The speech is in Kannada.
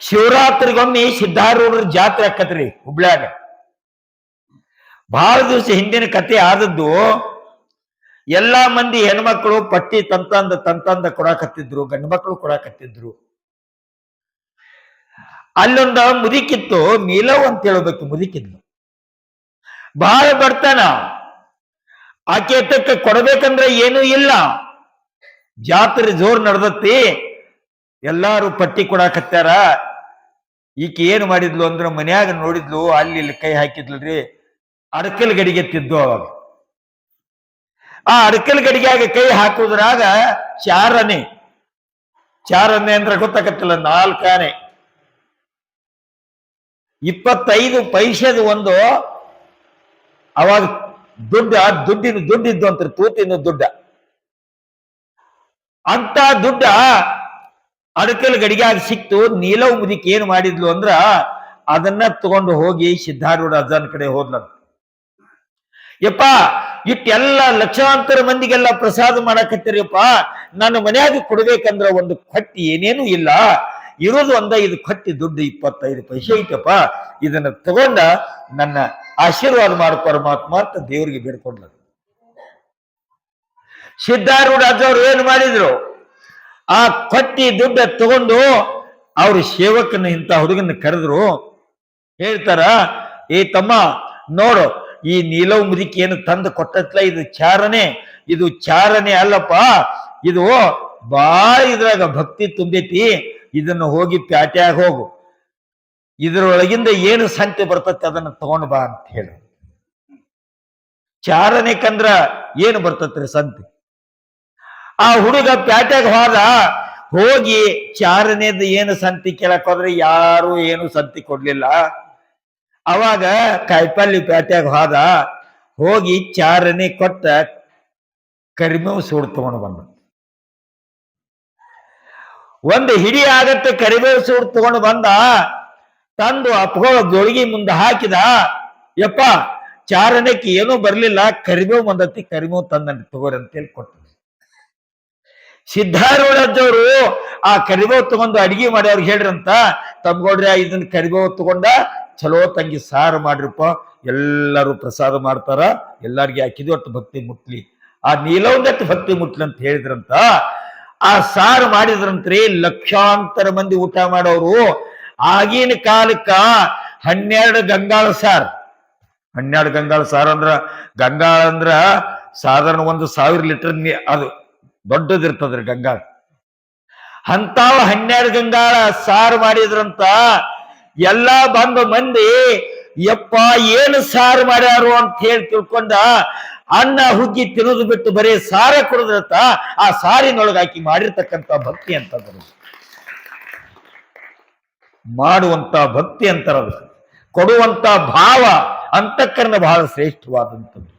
ಶಿವರಾತ್ರಿಗೊಮ್ಮೆ ಸಿದ್ಧಾರೂಢರ ಜಾತ್ರೆ ಆಕತ್ರಿ ಹುಬ್ಳ್ಯಾಗ. ಬಹಳ ದಿವಸ ಹಿಂದಿನ ಕತೆ ಆದದ್ದು, ಎಲ್ಲಾ ಮಂದಿ ಹೆಣ್ಮಕ್ಳು ಪಟ್ಟಿ ತಂತಂದ ತಂತಂದ ಕೊಡಾಕತ್ತಿದ್ರು, ಗಂಡು ಮಕ್ಕಳು ಕೊಡಾಕತ್ತಿದ್ರು. ಅಲ್ಲೊಂದ ಮುದಿಕಿತ್ತು ಮೀಲವ್ ಅಂತ ಹೇಳ್ಬೇಕು ಮುದಿಕಿದ್ಲು. ಬಹಳ ಬರ್ತಾನ ಆಕೆ ಕೊಡಬೇಕಂದ್ರೆ ಕೊಡ್ಬೇಕಂದ್ರೆ ಏನೂ ಇಲ್ಲ. ಜಾತ್ರೆ ಜೋರ್ ನಡೆದತ್ತಿ. ಎಲ್ಲಾರು ಪಟ್ಟಿ ಕೊಡಾಕತ್ಯಾರ ಈಕೆ ಏನು ಮಾಡಿದ್ಲು ಅಂದ್ರೆ ಮನ್ಯಾಗ ನೋಡಿದ್ಲು, ಅಲ್ಲಿ ಇಲ್ಲಿ ಕೈ ಹಾಕಿದ್ಲ್ರಿ ಅಡಕಲ್ ಗಡಿಗೆ ತಿದ್ದು ಅವಾಗ. ಆ ಅಡಕಲ್ ಗಡಿಗ್ಯಾಗ ಕೈ ಹಾಕುದ್ರಾಗ ಚಾರನೆ. ಚಾರನೆ ಅಂದ್ರೆ ಗೊತ್ತಾಗತ್ತಿಲ್ಲ ನಾಲ್ಕಾನೆ ಇಪ್ಪತ್ತೈದು ಪೈಸದ ಒಂದು, ಅವಾಗ ದುಡ್ಡ, ದುಡ್ಡಿನ ದುಡ್ಡಿದ್ದು ಅಂತ ತೂತಿನ ದುಡ್ಡ. ಅಂತ ದುಡ್ಡ ಅಡಕಲ್ ಗಡಿಗ್ಯಾಗ ಸಿಕ್ತು ನೀಲವ್ ಮುದಿಕ್ ಏನ್ ಮಾಡಿದ್ಲು ಅಂದ್ರ ಅದನ್ನ ತಗೊಂಡು ಹೋಗಿ ಸಿದ್ಧಾರೂಢ ಅಜ್ಜನ ಕಡೆ ಹೋದ್ಲಂತ ಯಪ್ಪ, ಇಟ್ಟೆಲ್ಲ ಲಕ್ಷಾಂತರ ಮಂದಿಗೆಲ್ಲ ಪ್ರಸಾದ ಮಾಡಕತ್ತೀರಪ್ಪ, ನನ್ನ ಮನೆಯಾಗ ಕೊಡ್ಬೇಕಂದ್ರ ಒಂದು ಕಟ್ಟಿ ಏನೇನು ಇಲ್ಲ, ಇರೋದು ಒಂದ ಇದು ಕಟ್ಟಿ ದುಡ್ಡು ಇಪ್ಪತ್ತೈದು ಪೈಸೆ ಐತಪ್ಪ, ಇದನ್ನ ತಗೊಂಡ ನನ್ನ ಆಶೀರ್ವಾದ ಮಾಡ ಪರಮಾತ್ಮ ಅಂತ ದೇವರಿಗೆ ಬೇಡ್ಕೊಂಡ್ಲ. ಸಿದ್ಧಾರೂಢ ಅಜ್ಜವ್ರು ಏನ್ ಮಾಡಿದ್ರು? ಆ ಕೊಟ್ಟಿ ದುಡ್ಡ ತಗೊಂಡು ಅವ್ರ ಸೇವಕನ ಇಂತ ಹುಡುಗನ ಕರೆದ್ರು, ಹೇಳ್ತಾರ, ಏ ತಮ್ಮ, ನೋಡು, ಈ ನೀಲವ್ ಏನು ತಂದು ಕೊಟ್ಟತ್ಲ ಇದು ಚಾರನೆ ಇದು ಚಾರನೆ ಅಲ್ಲಪ್ಪ, ಇದು ಬಾಳ ಇದ್ರಾಗ ಭಕ್ತಿ ತುಂಬೈತಿ ಇದನ್ನ ಹೋಗಿ ಪ್ಯಾಟ್ಯಾಗ ಹೋಗು. ಇದರೊಳಗಿಂದ ಏನು ಸಂತೆ ಬರ್ತತಿ ಅದನ್ನ ತಗೊಂಡ್ ಬಾ ಅಂತ ಹೇಳು. ಚಾರನೆಕಂದ್ರ ಏನು ಬರ್ತತ್ರಿ ಸಂತೆ? ಆ ಹುಡುಗ ಪ್ಯಾಟ್ಯಾಗ ಹೋದ, ಹೋಗಿ ಚಾರನೇದು ಏನು ಸಂತಿ ಕೇಳಕ್ ಹೋದ್ರೆ ಯಾರು ಏನು ಸಂತಿ ಕೊಡ್ಲಿಲ್ಲ. ಅವಾಗ ಕಾಯಿಪಲ್ಲಿ ಪ್ಯಾಟ್ಯಾಗ ಹೋದ, ಹೋಗಿ ಚಾರನೆ ಕೊಟ್ಟ ಕರಿಮೇವು ಸೂಡ್ ತಗೊಂಡು ಬಂದ. ಒಂದು ಹಿಡಿ ಆಗತ್ತೆ ಕರಿಬೇವು ಸೂಡ್ ತಗೊಂಡು ಬಂದ, ತಂದು ಅಪ್ಕೋ ಜೋಳಿಗೆ ಮುಂದೆ ಹಾಕಿದ, ಯಪ್ಪ ಚಾರಣಕ್ಕೆ ಏನೂ ಬರ್ಲಿಲ್ಲ ಕರಿಬೇವು ಬಂದತಿ ಕರಿಬೇವು ತಂದ ತಗೋರಿ ಅಂತೇಳಿ ಕೊಟ್ಟ. ಸಿದ್ಧಾರೂಢಜ್ಜವರು ಆ ಕರಿಬೇವು ತಗೊಂಡು ಅಡಿಗೆ ಮಾಡಿ ಅವ್ರಿಗೆ ಹೇಳ್ರಂತ ಆ ಇದನ್ನ ಕರಿಬೇವು ತಗೊಂಡ ಚಲೋ ತಂಗಿ ಸಾರು ಮಾಡ್ರಪ್ಪ. ಎಲ್ಲರೂ ಪ್ರಸಾದ ಮಾಡ್ತಾರ, ಎಲ್ಲಾರ್ಗೆ ಹಾಕಿದ್ವಿ, ಒಟ್ಟು ಭಕ್ತಿ ಮುಟ್ಲಿ. ಆ ನೀಲವಂದಟ್ಟು ಭಕ್ತಿ ಮುಟ್ಲಿ ಅಂತ ಹೇಳಿದ್ರಂತ, ಆ ಸಾರು ಮಾಡಿದ್ರಂತ್ರಿ ಲಕ್ಷಾಂತರ ಮಂದಿ ಊಟ ಮಾಡೋರು. ಆಗಿನ ಕಾಲಕ್ಕ ಹನ್ನೆರಡು ಗಂಗಾಳ ಸಾರ್. ಹನ್ನೆರಡು ಗಂಗಾಳ ಸಾರ್ ಅಂದ್ರ, ಗಂಗಾಳ ಅಂದ್ರ ಸಾಧಾರಣ ಒಂದು ಸಾವಿರ ಲೀಟರ್ ಅದು ದೊಡ್ಡದಿರ್ತದ್ರಿ ಗಂಗಾಳ ಅಂತಾವ ಹನ್ನೆರಡು ಗಂಗಾಳ ಸಾರು ಮಾಡಿದ್ರಂತ ಎಲ್ಲಾ ಬಂದು ಮಂದಿ, ಯಪ್ಪ, ಏನು ಸಾರು ಮಾಡ್ಯಾರು ಅಂತ ಹೇಳಿ ತಿಳ್ಕೊಂಡ ಅನ್ನ ಹುಗ್ಗಿ ತಿನ್ನೋದು ಬಿಟ್ಟು ಬರೀ ಸಾರ ಕುಡಿದ್ರತ ಆ ಸಾರಿನೊಳಗೆ ಹಾಕಿ ಮಾಡಿರ್ತಕ್ಕಂಥ ಭಕ್ತಿ ಅಂತಂದ್ರು. ಮಾಡುವಂತ ಭಕ್ತಿ ಅಂತಾರದು. ಕೊಡುವಂತ ಭಾವ ಅಂತಃಕರಣ ಬಹಳ ಶ್ರೇಷ್ಠವಾದಂಥದ್ದು.